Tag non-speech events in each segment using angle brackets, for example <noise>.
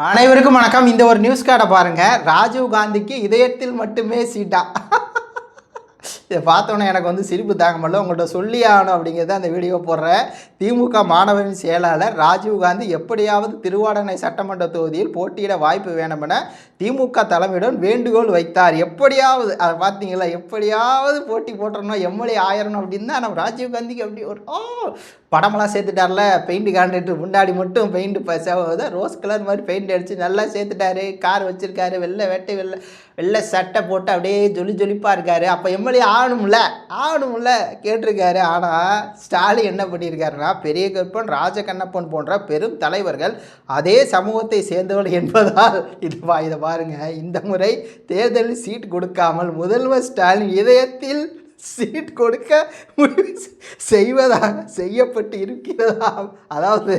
அனைவருக்கும் வணக்கம். இந்த ஒரு நியூஸ் கார்டை பாருங்கள் ராஜீவ் காந்திக்கு இதயத்தில் மட்டுமே சீட்டா. இதை பார்த்தோன்னே எனக்கு வந்து சிரிப்பு தாங்க முடியல. உங்கள்கிட்ட சொல்லி ஆகணும் அப்படிங்கிறத அந்த வீடியோ போடுறேன். திமுக மாணவரின் செயலாளர் ராஜீவ் காந்தி எப்படியாவது திருவாடனை சட்டமன்ற தொகுதியில் போட்டியிட வாய்ப்பு வேண்டுமென திமுக தலைமையுடன் வேண்டுகோள் வைத்தார். எப்படியாவது அதை பார்த்தீங்களா? எப்படியாவது போட்டி போட்டுறணும் எம்எல்ஏ ஆயிரணும் அப்படின்னு தான். நம்ம ராஜீவ் காந்திக்கு அப்படி ஒரு ஓ படமெல்லாம் சேர்த்துட்டார்ல பெயிண்ட் காண்டிட்டு முன்னாடி மட்டும் பெயிண்ட் ரோஸ் கலர் மாதிரி பெயிண்ட் அடித்து நல்லா சேர்த்துட்டாரு. கார் வச்சுருக்காரு வெள்ளை வெட்டை வெள்ளை வெள்ளை சட்டை போட்டு அப்படியே ஜொலி ஜொலிப்பாக இருக்காரு. அப்போ எம்எல்ஏ ஆகணும்ல ஆகணும்ல கேட்டிருக்காரு. ஆனால் ஸ்டாலின் என்ன பண்ணியிருக்காருன்னா பெரிய கற்பன் ராஜகண்ணப்பன் போன்ற பெரும் தலைவர்கள் அதே சமூகத்தை சேர்ந்தவர்கள் என்பதால் இது இதை பாருங்கள் இந்த முறை தேர்தலில் சீட் கொடுக்காமல் முதல்வர் ஸ்டாலின் இதயத்தில் சீட் கொடுக்க முடிவு செய்வதாக செய்யப்பட்டு இருக்கிறதா? அதாவது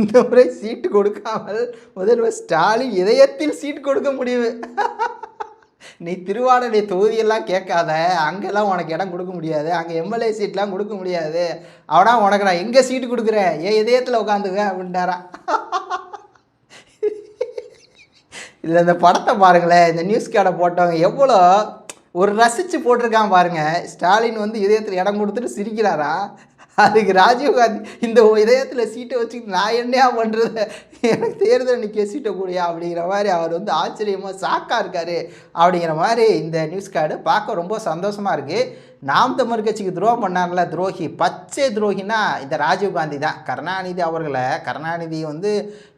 இந்த முறை சீட்டு கொடுக்காமல் முதல்வர் ஸ்டாலின் இதயத்தில் சீட் கொடுக்க முடிவு. நீ திருவாடனை தொகுதியெல்லாம் கேட்காத. அங்கெல்லாம் உனக்கு இடம் கொடுக்க முடியாது. அங்கே எம்எல்ஏ சீட்லாம் கொடுக்க முடியாது. அவனா உனக்கு நான் எங்கே சீட்டு கொடுக்குறேன்? என் இதயத்தில் உட்காந்துக்க? அப்படின்ட்டாரா இதில் இந்த படத்தை பாருங்களேன். இந்த நியூஸ் கேடை போட்டவங்க எவ்வளோ ஒரு ரசித்து போட்டிருக்கான் பாருங்கள் ஸ்டாலின் வந்து இதயத்தில் இடம் கொடுத்துட்டு சிரிக்கிறாரா? அதுக்கு ராஜீவ்காந்தி இந்த இதயத்தில் சீட்டை வச்சுக்கிட்டு நான் என்னையா பண்ணுறது எனக்கு தேர்தல் நிற்க சீட்டை கூடியா? அப்படிங்கிற மாதிரி அவர் வந்து ஆச்சரியமாக சாக்காக இருக்கார். அப்படிங்கிற மாதிரி இந்த நியூஸ் கார்டு பார்க்க ரொம்ப சந்தோஷமாக இருக்குது நாம் தமிழ் கட்சிக்கு துரோகம் பண்ணார்ல துரோகி பச்சை துரோகினா இந்த ராஜீவ்காந்தி தான். கருணாநிதி அவர்களை கருணாநிதி வந்து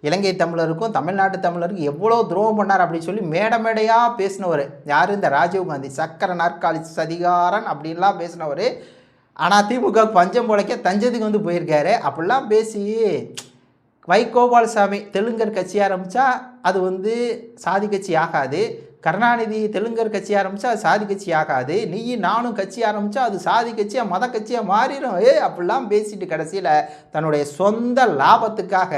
இலங்கை தமிழருக்கும் தமிழ்நாட்டு தமிழருக்கும் எவ்வளோ துரோகம் பண்ணார் அப்படின்னு சொல்லி மேடை மேடையாக பேசினவர். யார்? இந்த ராஜீவ்காந்தி சக்கர நாற்காலி சதிகாரன் அப்படின்லாம் பேசினவர். ஆனால் திமுக பஞ்சம் பொழைக்க தஞ்சத்துக்கு வந்து போயிருக்காரு. அப்படிலாம் பேசி வைகோபாலசாமி தெலுங்கர் கட்சி ஆரம்பித்தா அது வந்து சாதி கட்சி ஆகாது. கருணாநிதி தெலுங்கர் கட்சி ஆரம்பித்தா அது சாதி கட்சி ஆகாது. நீ நானும் கட்சி ஆரம்பித்தா அது சாதி கட்சியாக மத கட்சியாக மாறிடும். ஏ அப்படிலாம் பேசிட்டு கடைசியில் தன்னுடைய சொந்த லாபத்துக்காக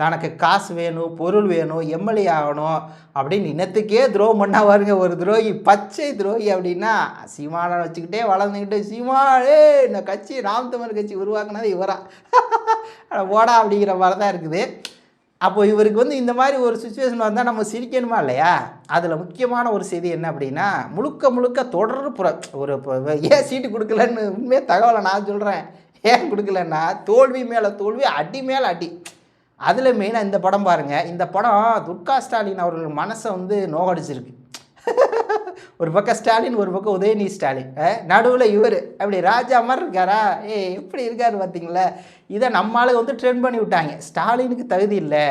தனக்கு காசு வேணும் பொருள் வேணும் எம்எல்ஏ ஆகணும் அப்படின்னு இனத்துக்கே துரோகம் பண்ணா பாருங்க. ஒரு துரோகி பச்சை துரோகி அப்படின்னா சீமானை வச்சுக்கிட்டே வளர்ந்துக்கிட்டே சீமா ஏ இந்த கட்சி ராம்தமர் கட்சி உருவாக்குனது இவரா. ஓடா போடா அப்படிங்கிற மாதிரி தான் இருக்குது. அப்போ இவருக்கு வந்து இந்த மாதிரி ஒரு சுச்சுவேஷன் வந்தால் நம்ம சிரிக்கணுமா இல்லையா? அதில் முக்கியமான ஒரு செய்தி என்ன அப்படின்னா முழுக்க முழுக்க தொடர் புற ஒரு ஏன் சீட்டு கொடுக்கலன்னு உண்மையே தகவலை நான் சொல்கிறேன் ஏன் கொடுக்கலன்னா தோல்வி மேலே தோல்வி அடி மேலே அடி. அதில் மெயினாக இந்த படம் பாருங்கள் இந்த படம் துர்கா ஸ்டாலின் அவர்கள் மனசை வந்து நோகடிச்சிருக்கு. ஒரு பக்கம் ஸ்டாலின் ஒரு பக்கம் உதயநிதி ஸ்டாலின். நடுவில் இவர். அப்படி ராஜா மாதிரி இருக்காரா? ஏ எப்படி இருக்காரு பார்த்தீங்களா? இதை நம்ம ஆளுக வந்து ட்ரெண்ட் பண்ணி விட்டாங்க. ஸ்டாலினுக்கு தகுதி இல்லை.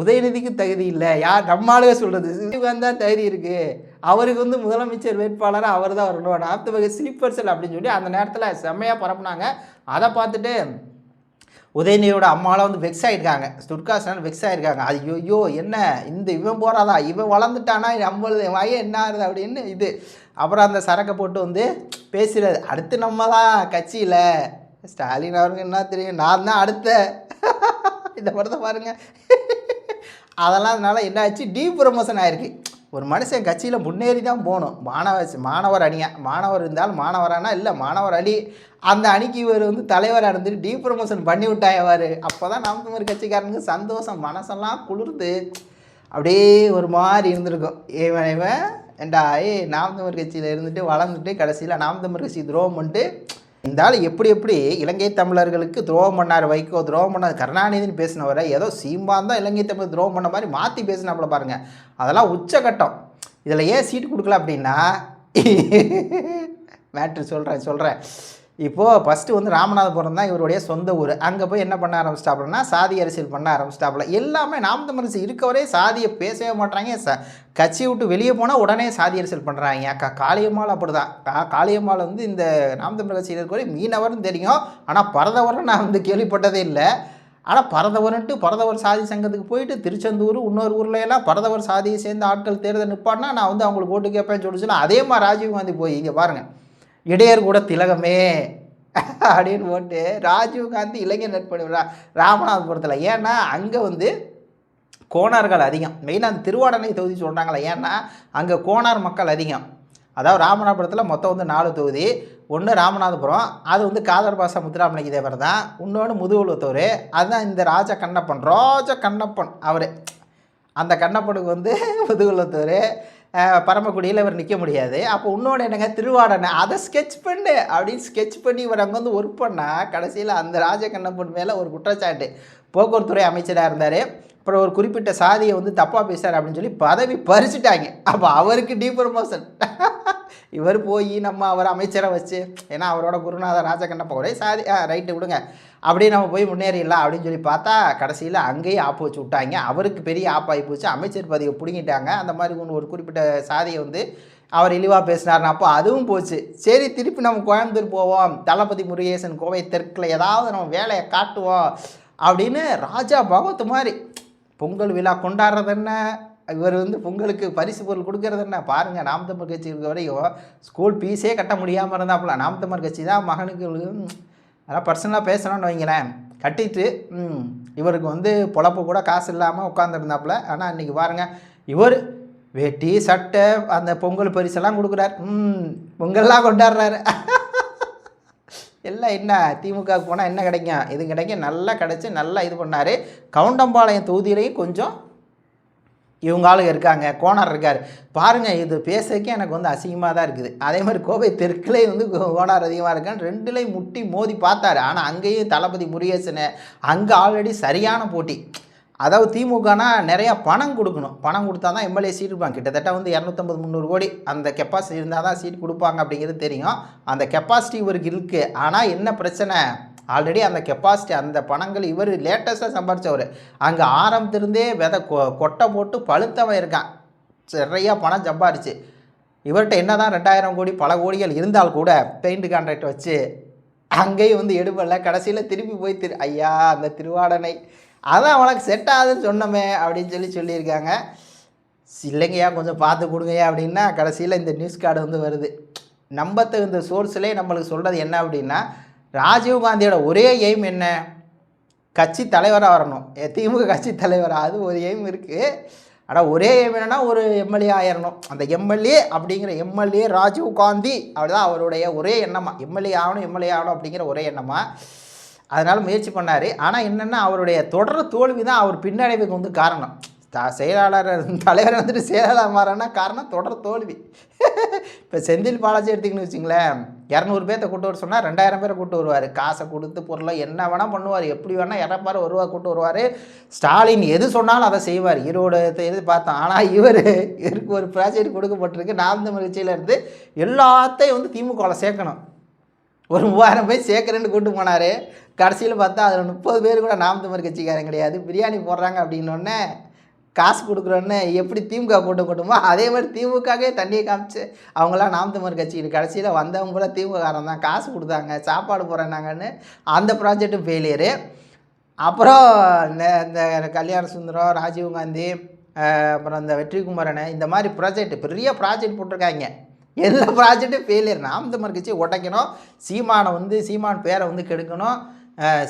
உதயநிதிக்கு தகுதி இல்லை. யார் நம்ம ஆளுக சொல்கிறது சிவகாந்த் தான் தகுதி இருக்குது அவருக்கு வந்து முதலமைச்சர் வேட்பாளராக அவர் தான் வரணும் நாற்பது வகை ஸ்லீப்பர்ஸில் அப்படின்னு சொல்லி அந்த நேரத்தில் செம்மையாக பரப்புனாங்க. அதை பார்த்துட்டு உதயநிதியோட அம்மாலாம் வந்து வெக்ஸ் ஆகிருக்காங்க துர்காசன் வெக்ஸ் ஆகிருக்காங்க அது ஐயோ என்ன? இந்த இவன் போகிறாதா இவன் வளர்ந்துட்டானா? நம்மளது வய என்ன ஆகுது அப்படின்னு இது. அப்புறம் அந்த சரக்கை போட்டு வந்து பேசுகிறது அடுத்து நம்ம தான் கட்சியில். ஸ்டாலின் அவருக்கு என்ன தெரியும்? நான் தான் அடுத்த. இந்த படத்தை பாருங்கள் அதெல்லாம் அதனால் என்ன ஆச்சு? டீ ப்ரொமோஷன் ஆயிருக்கு. ஒரு மனுஷன் கட்சியில் முன்னேறி தான் போகணும். மாணவ மாணவர் அணியா? மாணவர் இருந்தாலும் மாணவரானா? இல்லை மாணவர் அணி அந்த அணிக்கு இவர் வந்து தலைவராக இருந்துட்டு டீ ப்ரமோஷன் பண்ணி விட்டாயவார் அப்போ தான் நாம் தமிழ் கட்சிக்காரனுக்கு சந்தோஷம் மனசெல்லாம் குளிர்ந்து அப்படியே ஒரு மாதிரி இருந்திருக்கும். இவன் இவன் ஏண்டா ஏ நாம் தமிழ் கட்சியில் இருந்துட்டு வளர்ந்துட்டு கடைசியில் நாம் தமிழ் கட்சி துரோகம் பண்ணிட்டு இந்த ஆள் எப்படி எப்படி இலங்கை தமிழர்களுக்கு துரோகம் பண்ணார் வைகோ துரோகம் பண்ணார் கருணாநிதினு பேசினவரை ஏதோ சீமான் தான் இலங்கை தமிழ் துரோகம் பண்ண மாதிரி மாற்றி பேசினாப்புல பாருங்கள் அதெல்லாம் உச்சகட்டம். இதில் ஏன் சீட்டு கொடுக்கல அப்படின்னா <laughs> மேட்ரு சொல்கிறேன் சொல்கிறேன் இப்போது ஃபஸ்ட்டு வந்து ராமநாதபுரம் தான் இவருடைய சொந்த ஊர். அங்கே போய் என்ன பண்ண ஆரம்பிச்சிட்டாப்புலன்னா சாதி அரசியல் பண்ண ஆரம்பிச்சிட்டாப்புல. எல்லாமே நாம் தமிழ் இருக்கவரே சாதியை பேசவே மாட்டாங்க ச கட்சி விட்டு வெளியே போனால் உடனே சாதி அரசியல் பண்ணுறாங்க அக்கா காளியம்மாள் அப்படி தான் காளியம்மாள் வந்து இந்த நாம் தமிழ் கட்சியில் இருக்கிறவரை மீனவர்னு தெரியும். ஆனால் பரதவரம் நான் வந்து கேள்விப்பட்டதே இல்லை. ஆனால் பரதவர்ன்ட்டு பரதவர் சாதி சங்கத்துக்கு போயிட்டு திருச்செந்தூர் இன்னொரு ஊரில் எல்லாம் பரதவர் சாதியை சேர்ந்த ஆட்கள் தேர்தல் நிற்பான்னா நான் வந்து அவங்களுக்கு ஓட்டு கேட்பேன்னு சொல்லிச்சுன்னா அதே மாதிரி ராஜீவ்காந்தி போய் இங்கே பாருங்கள் இடையர் கூட திலகமே அப்படின்னு போட்டு ராஜீவ்காந்தி இளைஞர் நட்பணி ராமநாதபுரத்தில். ஏன்னா அங்கே வந்து கோணார்கள் அதிகம். மெயினாக அந்த திருவாடனை தொகுதி சொல்கிறாங்களே ஏன்னா அங்கே கோணார் மக்கள் அதிகம். அதாவது ராமநாதபுரத்தில் மொத்தம் வந்து நாலு தொகுதி. ஒன்று ராமநாதபுரம் அது வந்து காதர் பாசா முத்துராமலிங்க தேவர் தான். இன்னொன்று முதுகுலத்தூர் அதுதான் இந்த ராஜ கண்ணப்பன். ராஜ கண்ணப்பன் அவர். அந்த கண்ணப்பனுக்கு வந்து முதுகுலத்தூர் பரமக்குடியில் இவர் நிற்க முடியாது. அப்போ இன்னொன்று என்னங்க திருவாடனை? அதை ஸ்கெட்ச் பண்ணு. அப்படின்னு ஸ்கெட்ச் பண்ணி இவர் அங்கே வந்து ஒர்க் பண்ணால் கடைசியில் அந்த ராஜகண்ணப்பன் மேலே ஒரு குற்றச்சாட்டு. போக்குவரத்துறை அமைச்சராக இருந்தார். அப்புறம் ஒரு குறிப்பிட்ட சாதியை வந்து தப்பாக பேசுகிறார் அப்படின்னு சொல்லி பதவி பறிச்சுட்டாங்க. அப்போ அவருக்கு டீ ப்ரமோஷன் இவர் போய் நம்ம அவர் அமைச்சரை வச்சு ஏன்னா அவரோட குருநாத ராஜகண்ணப்பா ஒரே சாதி ரைட்டு விடுங்க. அப்படியே நம்ம போய் முன்னேறிடலாம் அப்படின்னு சொல்லி பார்த்தா கடைசியில் அங்கேயே ஆப்பு வச்சு விட்டாங்க. அவருக்கு பெரிய ஆப்பாகி போச்சு. அமைச்சர் பதவியை பிடுங்கிட்டாங்க. அந்த மாதிரி ஒன்று ஒரு குறிப்பிட்ட சாதியை வந்து அவர் இழிவாக பேசினார்னா அப்போ அதுவும் போச்சு. சரி திருப்பி நம்ம கோயம்புத்தூர் போவோம். தளபதி முருகேசன் கோவை தெற்கில் ஏதாவது நம்ம வேலையை காட்டுவோம் அப்படின்னு ராஜா பகவத் மாதிரி பொங்கல் விழா கொண்டாடுறது என்ன? இவர் வந்து பொங்கலுக்கு பரிசு பொருள் கொடுக்கறது என்ன? பாருங்கள் நாம் தமிழ் கட்சி இருக்க வரையும் ஸ்கூல் ஃபீஸே கட்ட முடியாமல் இருந்தாப்புல நாம் தமிழ் கட்சி தான் மகனுக்கு நல்லா அதெல்லாம் பர்சனலாக பேசணும்னு வைங்களேன். கட்டிட்டு இவருக்கு வந்து பொழப்பு கூட காசு இல்லாமல் உட்காந்துருந்தாப்புல ஆனால் இன்றைக்கி பாருங்கள் இவர் வேட்டி சட்டை அந்த பொங்கல் பரிசெல்லாம் கொடுக்குறார். ம் பொங்கல்லாம் கொண்டாடுறாரு. <laughs> எல்லாம் என்ன திமுக போனால் என்ன கிடைக்கும்? இது கிடைக்கும் நல்லா கிடச்சி நல்லா இது பண்ணார். கவுண்டம்பாளையம் தொகுதியிலையும் கொஞ்சம் இவங்க ஆளுங்க இருக்காங்க கோனார் இருக்கார். பாருங்கள் இது பேசுறதுக்கே எனக்கு வந்து அசிங்கமாக தான் இருக்குது. அதே மாதிரி கோவை தெற்குலேயும் வந்து கோணார் அதிகமாக இருக்கான்னு ரெண்டுலேயும் முட்டி மோதி பார்த்தாரு. ஆனால் அங்கேயும் தளபதி முருகேசனை அங்கே ஆல்ரெடி சரியான போட்டி. அதாவது திமுகனா நிறையா பணம் கொடுக்கணும். பணம் கொடுத்தா தான் எம்எல்ஏ சீட் இருப்பாங்க. கிட்டத்தட்ட வந்து இரநூத்தம்பது முந்நூறு கோடி அந்த கெப்பாசிட்டி இருந்தால் தான் சீட் கொடுப்பாங்க அப்படிங்கிறது தெரியும். அந்த கெப்பாசிட்டி இவருக்கு இருக்குது ஆனால் என்ன பிரச்சனை? ஆல்ரெடி அந்த கெப்பாசிட்டி அந்த பணங்கள் இவர் லேட்டஸ்ட்டாக சம்பாரிச்சவர். அங்கே ஆரம்பத்திலிருந்தே விதை கொ கொட்டை போட்டு பழுத்தவன் இருக்கான். நிறையா பணம் சம்பாரிச்சு. இவர்கிட்ட என்ன தான் ரெண்டாயிரம் கோடி பல கோடிகள் இருந்தால் கூட பெயிண்ட் கான்ட்ராக்ட் வச்சு அங்கேயும் வந்து எடுபடல கடைசியில் திருப்பி போய் திரு ஐயா அந்த திருவாடனை. அதான் உனக்கு செட் ஆகுதுன்னு சொன்னோமே அப்படின்னு சொல்லி சொல்லியிருக்காங்க. இல்லைங்கய்யா கொஞ்சம் பார்த்து கொடுங்கய்யா அப்படின்னா கடைசியில் இந்த நியூஸ் கார்டு வந்து வருது. நம்ப தகுந்த சோர்ஸ்லேயே நம்மளுக்கு சொல்கிறது என்ன அப்படின்னா ராஜீவ் காந்தியோட ஒரே எய்ம் என்ன? கட்சி தலைவராக வரணும். திமுக கட்சி தலைவராக அது ஒரு எய்ம் இருக்குது ஆனால் ஒரே எய்ம் என்னென்னா ஒரு எம்எல்ஏ ஆயிடணும் அந்த எம்எல்ஏ அப்படிங்கிற எம்எல்ஏ ராஜீவ் காந்தி அப்படிதான் அவருடைய ஒரே எண்ணமாக எம்எல்ஏ ஆகணும் எம்எல்ஏ ஆகணும் அப்படிங்கிற ஒரே எண்ணமாக அதனால் முயற்சி பண்ணார். ஆனால் என்னென்னா அவருடைய தொடர் தோல்வி தான் அவர் பின்னடைவுக்கு வந்து காரணம். த- செயலாளர் தலைவர் வந்துட்டு செயலாளர் மாறனா காரணம் தொடர் தோல்வி. இப்போ செந்தில் பாலாஜி எடுத்திங்கன்னு வச்சுங்களேன். இரநூறு பேர்த்த கூட்டு வர சொன்னால் ரெண்டாயிரம் பேரை கூட்டு வருவார். காசை கொடுத்து பொருளை என்ன வேணால் பண்ணுவார். எப்படி வேணால் இறப்பார் வருவா கூட்டு வருவார். ஸ்டாலின் எது சொன்னாலும் அதை செய்வார். ஈரோடு எது பார்த்தோம் ஆனால் இவர் இவருக்கு ஒரு ப்ராஜெக்ட் கொடுக்கப்பட்டிருக்கு. நாம் தமிழ் இருந்து எல்லாத்தையும் வந்து திமுகவில் சேர்க்கணும். ஒரு மூவாயிரம் பேர் சேர்க்குறேன்னு கூட்டு போனார். கடைசியில் பார்த்தா அதில் முப்பது பேர் கூட நாம் தமிழ் கட்சிக்காரன் கிடையாது. பிரியாணி போடுறாங்க அப்படின்னோடனே காசு கொடுக்குறோன்னு எப்படி திமுக கூட்டம் கூட்டமோ அதே மாதிரி திமுகவே தண்ணியை காமிச்சு அவங்களாம் நாம் தமிழ் கட்சிக்கு கடைசியில் வந்தவங்க கூட திமுககாரன் தான். காசு கொடுத்தாங்க சாப்பாடு போகிறேன்னாங்கன்னு அந்த ப்ராஜெக்ட்டும் ஃபெயிலியரு அப்புறம் இந்த இந்த கல்யாண சுந்தரம் ராஜீவ் காந்தி அப்புறம் இந்த வெற்றிக்குமரன் இந்த மாதிரி ப்ராஜெக்ட் பெரிய ப்ராஜெக்ட் போட்டிருக்காங்க. எல்லா ப்ராஜெக்ட்டும் ஃபெயிலியர் நாம் தமிழ் கட்சி உடைக்கணும். சீமானை வந்து சீமான் பேரை வந்து கெடுக்கணும்.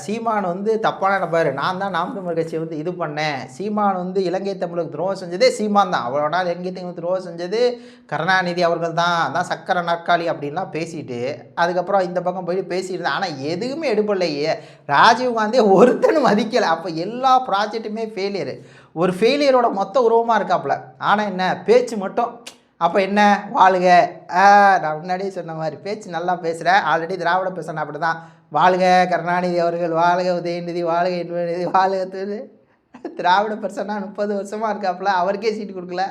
சீமான் வந்து தப்பான நபர் நான் தான் நாம் தமிழ் கட்சியை வந்து இது பண்ணேன். சீமான் வந்து இலங்கை தமிழுக்கு துரோகம் செஞ்சதே சீமான் தான். அவ்வளோ நாள் இலங்கை தமிழுக்கு துரோகம் செஞ்சது கருணாநிதி அவர்கள் தான். அதான் சக்கர நாற்காலி அப்படின்லாம் பேசிட்டு அதுக்கப்புறம் இந்த பக்கம் போய் பேசிட்டு இருந்தேன் ஆனால் எதுவுமே எடுப்பலையே ராஜீவ் காந்தியை ஒருத்தனும் மதிக்கலை. அப்போ எல்லா ப்ராஜெக்ட்டுமே ஃபெயிலியர் ஒரு ஃபெயிலியரோட மொத்த உருவமாக இருக்காப்புல. ஆனால் என்ன? பேச்சு மட்டும். அப்போ என்ன? வாழுக. நான் முன்னாடியே சொன்ன மாதிரி பேச்சு நல்லா பேசுகிறேன் ஆல்ரெடி திராவிட பேசுகிறேன் அப்படி தான் வாழ்க கருணாநிதி அவர்கள் வாழ்க உதயநிதி வாழ்க இன்பநிதி வாழ்க திராவிட பர்சனாக முப்பது வருஷமாக இருக்காப்புல அவருக்கே சீட்டு கொடுக்கல.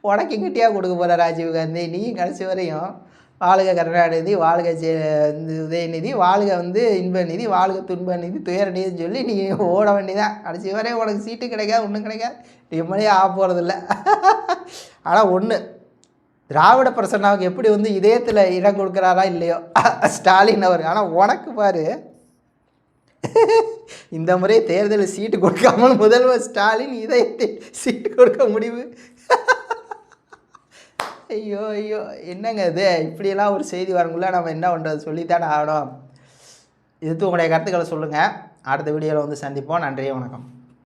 உனக்கு கிட்டியாக கொடுக்க போகிற ராஜீவ் காந்தி? நீயும் கடைசி வரையும் வாழ்க கருணாநிதி வாழ்க ஜெ உதயநிதி வாழ்க வந்து இன்பநிதி வாழ்க துன்பநிதி துயரநிதின்னு சொல்லி நீ ஓட வேண்டியதான் கடைசி வரை உனக்கு சீட்டு கிடைக்காது ஒன்றும் கிடைக்காது. நிம்மதியே ஆக போகிறதில்ல ஆனால் ஒன்று திராவிட பிரசன்னாவுக்கு எப்படி வந்து இதயத்தில் இடம் கொடுக்குறாரா இல்லையோ? ஸ்டாலின் அவர் ஆனால் உனக்கு பாரு. இந்த முறை தேர்தலில் சீட்டு கொடுக்காமல் முதல்வர் ஸ்டாலின் இதயத்தை சீட்டு கொடுக்க முடிவு. ஐயோ ஐயோ. என்னங்க இது? இப்படியெல்லாம் ஒரு செய்தி வரங்குள்ள நம்ம என்ன பண்ணுறது சொல்லித்தானே ஆகணும். இது உங்களுடைய கருத்துக்களை சொல்லுங்கள் அடுத்த வீடியோவில் வந்து சந்திப்போம். நன்றி வணக்கம்.